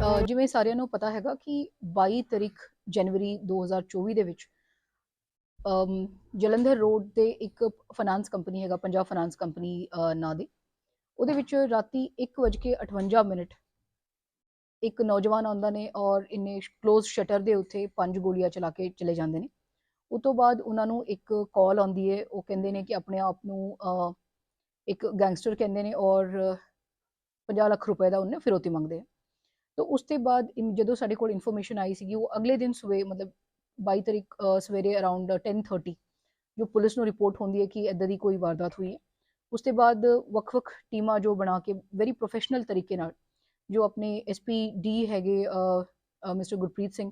ਅ, ਜਿਵੇਂ ਸਾਰਿਆਂ ਨੂੰ ਪਤਾ ਹੈਗਾ ਕਿ 22 ਤਰੀਕ ਜਨਵਰੀ 2024 ਦੇ ਵਿੱਚ ਜਲੰਧਰ ਰੋਡ ਤੇ ਇੱਕ ਫਾਈਨਾਂਸ ਕੰਪਨੀ ਹੈਗਾ ਪੰਜਾਬ ਫਾਈਨਾਂਸ ਕੰਪਨੀ ਨਾਂ ਦੀ। ਉਹਦੇ ਵਿੱਚ ਰਾਤੀ 1:58 ਮਿੰਟ ਇੱਕ ਨੌਜਵਾਨ ਆਉਂਦਾ ਨੇ ਔਰ ਇਹਨੇ ক্লোਜ਼ ਸ਼ਟਰ ਦੇ ਉੱਤੇ ਪੰਜ ਗੋਲੀਆਂ ਚਲਾ ਕੇ ਚਲੇ ਜਾਂਦੇ ਨੇ। ਉਸ ਤੋਂ ਬਾਅਦ ਉਹਨਾਂ ਨੂੰ ਇੱਕ ਕਾਲ ਆਉਂਦੀ ਹੈ ਉਹ ਕਹਿੰਦੇ ਨੇ ਕਿ ਆਪਣੇ ਆਪ ਨੂੰ ਇੱਕ ਗੈਂਗਸਟਰ ਕਹਿੰਦੇ ਨੇ ਔਰ 50 ਲੱਖ ਰੁਪਏ ਦਾ ਉਹਨੇ ਫਿਰੋਤੀ ਮੰਗਦੇ ਆ। ਤਾਂ ਉਸ ਤੋਂ ਬਾਅਦ ਇਨ- ਜਦੋਂ ਸਾਡੇ ਕੋਲ ਇਨਫੋਰਮੇਸ਼ਨ ਆਈ ਸੀਗੀ, ਉਹ ਅਗਲੇ ਦਿਨ ਸਵੇ, ਮਤਲਬ 22 ਤਰੀਕ ਸਵੇਰੇ ਅਰਾਊਂਡ 10:30 ਜੋ ਪੁਲਿਸ ਨੂੰ ਰਿਪੋਰਟ ਹੁੰਦੀ ਹੈ ਕਿ ਇਦਾਂ ਦੀ ਕੋਈ ਵਾਰਦਾਤ ਹੋਈ ਹੈ ਉਸ ਤੋਂ ਬਾਅਦ ਵੱਖ-ਵੱਖ ਟੀਮਾਂ ਜੋ ਬਣਾ ਕੇ ਵੈਰੀ ਪ੍ਰੋਫੈਸ਼ਨਲ ਤਰੀਕੇ ਨਾਲ, ਜੋ ਆਪਣੇ ਐਸਪੀ ਡੀ ਹੈਗੇ ਮਿਸਟਰ ਗੁਰਪ੍ਰੀਤ ਸਿੰਘ,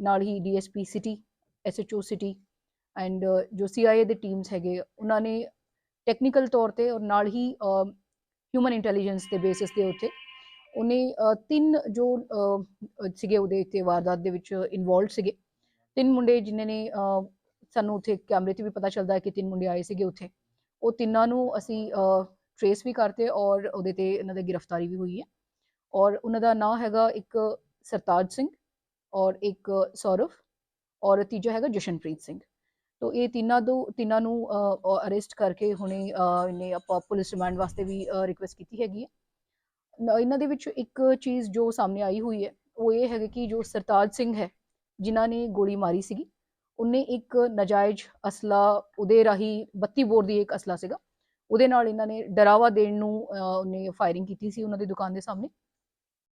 ਨਾਲ ਹੀ DSP city SHO city and ਜੋ ਸੀਆਈਏ ਦੇ ਟੀਮਸ ਹੈਗੇ, ਉਹਨਾਂ ਨੇ ਟੈਕਨੀਕਲ ਤੌਰ ਤੇ ਔਰ ਨਾਲ ਹੀ ਹਿਊਮਨ ਇੰਟੈਲੀਜੈਂਸ ਦੇ ਬੇਸਿਸ 'ਤੇ ਉੱਤੇ ਉਹਨੇ ਤਿੰਨ ਜੋ ਸੀਗੇ ਉਹਦੇ ਉੱਤੇ ਵਾਰਦਾਤ ਦੇ ਵਿੱਚ ਇਨਵੋਲਡ ਸੀਗੇ। ਤਿੰਨ ਮੁੰਡੇ ਜਿਨ੍ਹਾਂ ਨੇ ਸਾਨੂੰ ਉੱਥੇ ਕੈਮਰੇ ਤੇ ਵੀ ਪਤਾ ਚੱਲਦਾ ਹੈ ਕਿ ਤਿੰਨ ਮੁੰਡੇ ਆਏ ਸੀਗੇ ਉੱਥੇ। ਉਹ ਤਿੰਨਾਂ ਨੂੰ ਅਸੀਂ ਟਰੇਸ ਵੀ ਕਰਤੇ ਔਰ ਉਹਦੇ ਤੇ ਇਹਨਾਂ ਦੀ ਗ੍ਰਿਫਤਾਰੀ ਵੀ ਹੋਈ ਹੈ। ਔਰ ਉਹਨਾਂ ਦਾ ਨਾਮ ਹੈਗਾ ਇੱਕ ਸਰਤਾਜ ਸਿੰਘ ਔਰ ਇੱਕ ਸੌਰਵ। ਔਰ ਤੀਜਾ ਹੈਗਾ ਜਸ਼ਨਪ੍ਰੀਤ ਸਿੰਘ। ਤੋ ਇਹ ਤਿੰਨਾਂ ਦੋ, ਤਿੰਨਾਂ ਨੂੰ ਅਰੈਸਟ ਕਰਕੇ ਹੁਣੇ ਇਹਨੇ ਆਪਾਂ ਪੁਲਿਸ ਰਿਮਾਂਡ ਵਾਸਤੇ ਵੀ ਰਿਕੁਐਸਟ ਕੀਤੀ ਹੈਗੀ ਹੈ। ਇਹਨਾਂ ਦੇ ਵਿੱਚ ਇੱਕ ਚੀਜ਼ ਜੋ ਸਾਹਮਣੇ ਆਈ ਹੋਈ ਹੈ, ਉਹ ਇਹ ਹੈਗਾ ਕਿ ਜੋ ਸਰਤਾਜ ਸਿੰਘ ਹੈ, ਜਿਨ੍ਹਾਂ ਨੇ ਗੋਲੀ ਮਾਰੀ ਸੀਗੀ, ਉਹਨੇ ਇੱਕ ਨਜਾਇਜ਼ ਅਸਲਾ, ਉਹਦੇ ਰਾਹੀਂ 32 ਬੋਰ ਦੀ ਇੱਕ ਅਸਲਾ ਸੀਗਾ। ਉਹਦੇ ਨਾਲ ਇਹਨਾਂ ਨੇ ਡਰਾਵਾ ਦੇਣ ਨੂੰ ਉਹਨੇ ਫਾਇਰਿੰਗ ਕੀਤੀ ਸੀ ਉਹਨਾਂ ਦੀ ਦੁਕਾਨ ਦੇ ਸਾਹਮਣੇ।